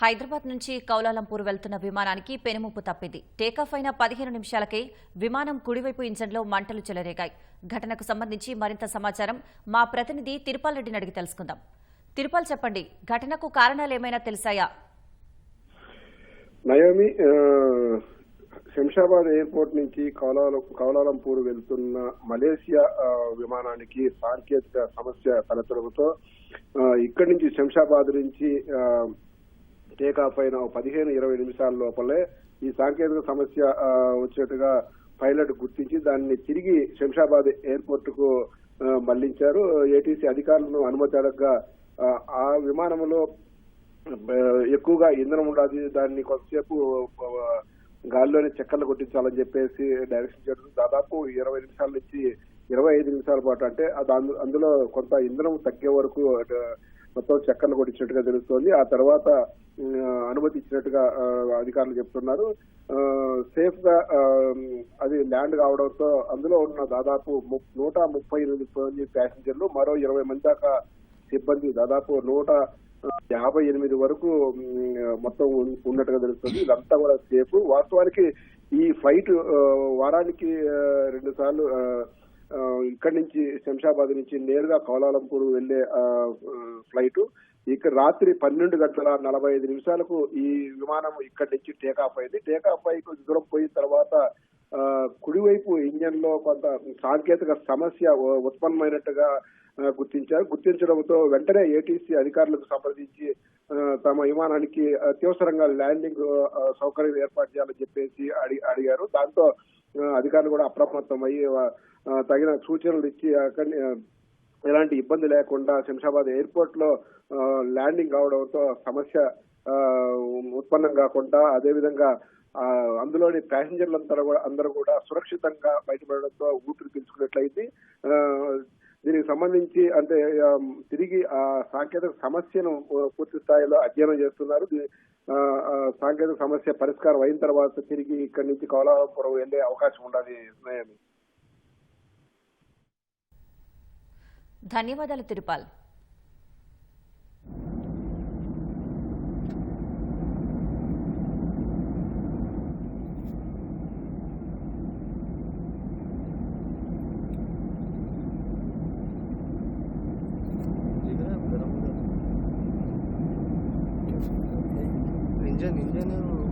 హైదరాబాద్ నుంచి కౌలాలంపూర్ వెళ్తున్న విమానానికి పెనుముప్పు తప్పింది. టేకాఫ్ అయిన పదిహేను నిమిషాలకే విమానం కుడివైపు ఇంజన్లో మంటలు చెలరేగాయి. ఘటనకు సంబంధించి మరింత సమాచారం మా ప్రతినిధి తిరుపాల్ రెడ్డిని అడిగి తెలుసుకుందాం. తిరుపాల్ చెప్పండి ఘటనకు కారణాలేమైనా తెలిసాయా? నయోమి శంషాబాద్ ఎయిర్పోర్ట్ నుంచి కౌలాలంపూర్ వెళ్తున్న మలేసియా విమానానికి సాంకేతిక సమస్య తలెత్తడంతో ఇక్కడి నుంచి శంషాబాద్ నుంచి టేకాఫ్ అయిన ఓ పదిహేను ఇరవై నిమిషాల లోపలే ఈ సాంకేతిక సమస్య వచ్చేట్టుగా పైలట్ గుర్తించి దాన్ని తిరిగి శంషాబాద్ ఎయిర్పోర్ట్కు మళ్ళించారు. ఏటీసీ అధికారులను అనుమతి అడగగా ఆ, విమానంలో ఎక్కువగా ఇంధనం ఉండాలి దాన్ని కొంతసేపు గాల్లోనే గాలిలోనే కొట్టించాలని చెప్పేసి డైరెక్షన్ చేయడం దాదాపు ఇరవై నిమిషాల నుంచి ఇరవై ఐదు నిమిషాల పాటు అంటే అందులో కొంత ఇంధనం తగ్గే వరకు మొత్తం చక్కర్లు కొట్టించినట్టుగా తెలుస్తోంది. ఆ తర్వాత అనుమతి ఇచ్చినట్టుగా అధికారులు చెప్తున్నారు. సేఫ్గా అది ల్యాండ్ కావడంతో అందులో ఉన్న దాదాపు ము- నూట ముప్పై ఎనిమిది మంది ప్యాసింజర్లు మరో ఇరవై మంది దాకా సిబ్బంది దాదాపు నూట యాభై ఎనిమిది వరకు మొత్తం ఉన్నట్టుగా తెలుస్తుంది. ఇదంతా కూడా సేఫ్. వాస్తవానికి ఈ ఫ్లైట్ వారానికి రెండు సార్లు ఇక్కడి నుంచి శంషాబాద్ నుంచి నేరుగా కౌలాలంపూర్ వెళ్ళే ఫ్లైట్. ఇక రాత్రి పన్నెండు గంటల నలభై ఐదు నిమిషాలకు ఈ విమానం ఇక్కడి నుంచి టేకాఫ్ అయింది. టేకాఫ్ అయి కొంచెం దూరం పోయిన తర్వాత కుడివైపు ఇంజన్లో కొంత సాంకేతిక సమస్య ఉత్పన్నమైనట్టుగా గుర్తించారు. గుర్తించడంతో వెంటనే ఏటీసీ అధికారులకు సంప్రదించి తమ విమానానికి అత్యవసరంగా ల్యాండింగ్ సౌకర్యం ఏర్పాటు చేయాలని చెప్పేసి అడిగారు. దాంతో అధికారులు కూడా అప్రమత్తం అయ్యి తగిన సూచనలు ఇచ్చి అక్కడి ఎలాంటి ఇబ్బంది లేకుండా శంషాబాద్ ఎయిర్పోర్ట్లో ల్యాండింగ్ కావడంతో సమస్య ఉత్పన్నం కాకుండా అదేవిధంగా అందులోని ప్యాసింజర్లంతా కూడా అందరూ కూడా సురక్షితంగా బయటపడడంతో ఊపిరి పీల్చుకున్నట్లయింది. దీనికి సంబంధించి అంటే తిరిగి ఆ సాంకేతిక సమస్యను పూర్తి స్థాయిలో అధ్యయనం చేస్తున్నారు. సాంకేతిక సమస్య పరిష్కారం అయిన తర్వాత తిరిగి ఇక్కడి నుంచి కౌలాలంపురం వెళ్ళే అవకాశం ఉండాలి ధన్యవాదాలు తిరుపాల్. 인제 인제는